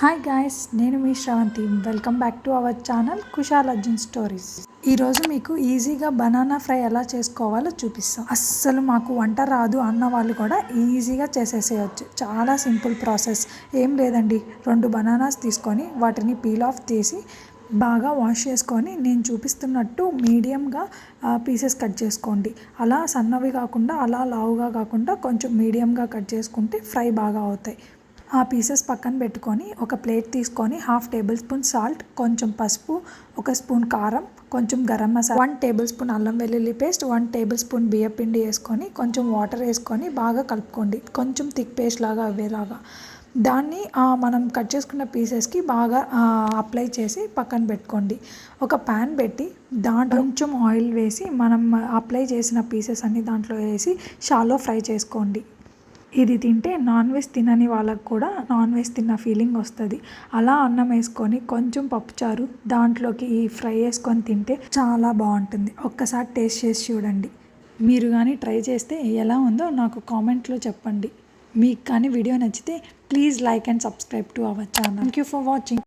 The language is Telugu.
హాయ్ గాయస్ నేను మీ Sravanthi. Welcome back to our channel Kushal Arjun stories ఈరోజు మీకు ఈజీగా బనానా ఫ్రై ఎలా చేసుకోవాలో చూపిస్తాం. అస్సలు మాకు వంట రాదు అన్న వాళ్ళు కూడా ఈజీగా చేసేసేయచ్చు. చాలా సింపుల్ ప్రాసెస్. ఏం లేదండి. రెండు బనానాస్ తీసుకొని వాటిని పీల్ ఆఫ్ చేసి బాగా వాష్ చేసుకొని నేను చూపిస్తున్నట్టు మీడియంగా పీసెస్ కట్ చేసుకోండి. అలా సన్నవి కాకుండా అలా లావుగా కాకుండా కొంచెం మీడియంగా కట్ చేసుకుంటే ఫ్రై బాగా అవుతాయి. ఆ పీసెస్ పక్కన పెట్టుకొని ఒక ప్లేట్ తీసుకొని హాఫ్ టేబుల్ స్పూన్ సాల్ట్ కొంచెం పసుపు ఒక స్పూన్ కారం కొంచెం garam masala one tablespoon అల్లం వెల్లుల్లి పేస్ట్ వన్ టేబుల్ స్పూన్ బియ్య పిండి వేసుకొని కొంచెం వాటర్ వేసుకొని బాగా కలుపుకోండి. కొంచెం థిక్ పేస్ట్ లాగా అవ్వేలాగా దాన్ని మనం కట్ చేసుకున్న పీసెస్కి బాగా అప్లై చేసి పక్కన పెట్టుకోండి. ఒక ప్యాన్ పెట్టి దాంట్లో కొంచెం ఆయిల్ వేసి మనం అప్లై చేసిన పీసెస్ అన్ని దాంట్లో వేసి షాలో ఫ్రై చేసుకోండి. ఇది తింటే నాన్ వెజ్ తినని వాళ్ళకు కూడా నాన్ వెజ్ తిన్న ఫీలింగ్ వస్తుంది. అలా అన్నం వేసుకొని కొంచెం పప్పుచారు దాంట్లోకి ఈ ఫ్రై వేసుకొని తింటే చాలా బాగుంటుంది. ఒక్కసారి టేస్ట్ చేసి చూడండి. మీరు కానీ ట్రై చేస్తే ఎలా ఉందో నాకు కామెంట్లో చెప్పండి. మీకు కానీ వీడియో నచ్చితే please like and subscribe to our channel. Thank you for watching